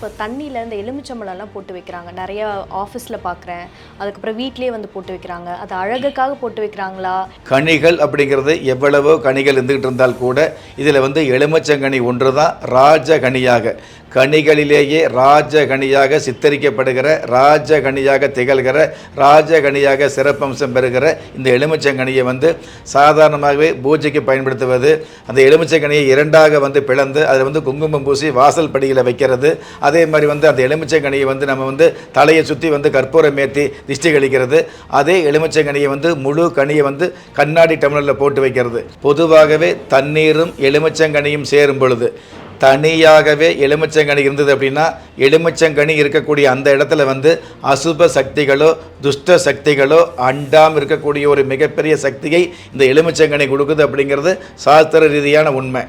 இப்போ தண்ணியில் இந்த எலுமிச்சம்பழம்லாம் போட்டு வைக்கிறாங்க. நிறைய ஆஃபீஸில் பார்க்குறேன். அதுக்கப்புறம் வீட்லேயே வந்து போட்டு வைக்கிறாங்க. அது அழகுக்காக போட்டு வைக்கிறாங்களா? கனிகள் அப்படிங்கிறது எவ்வளவோ கனிகள் இருந்துகிட்டு இருந்தால் கூட இதில் வந்து எலுமிச்சங்கனி ஒன்று தான் ராஜகனியாக. கனிகளிலேயே ராஜகனியாக சித்தரிக்கப்படுகிற ராஜகனியாக திகழ்கிற ராஜகனியாக சிறப்பம்சம் பெறுகிற இந்த எலுமிச்சங்கனியை வந்து சாதாரணமாகவே பூஜைக்கு பயன்படுத்துவது அந்த எலுமிச்சங்கனியை இரண்டாக வந்து பிளந்து அதில் வந்து குங்குமம் பூசி வாசல் படியில் வைக்கிறது அதே மாதிரி வந்து அந்த எலுமிச்சங்கனியை வந்து நம்ம வந்து தலையை சுற்றி வந்து கற்பூரம் ஏற்றி திஷ்டி கழிக்கிறது. அதே எலுமிச்சங்கனியை வந்து முழு கனியை வந்து கண்ணாடி டம்ளரில் போட்டு வைக்கிறது. பொதுவாகவே தண்ணீரும் எலுமிச்சங்கனியும் சேரும் பொழுது தனியாகவே எலுமிச்சங்கனி இருந்தது அப்படின்னா எலுமிச்சங்கனி இருக்கக்கூடிய அந்த இடத்துல வந்து அசுப சக்திகளோ துஷ்ட சக்திகளோ அண்டாம் இருக்கக்கூடிய ஒரு மிகப்பெரிய சக்தியை இந்த எலுமிச்சங்கனி கொடுக்குது அப்படிங்கிறது சாஸ்திர ரீதியான உண்மை.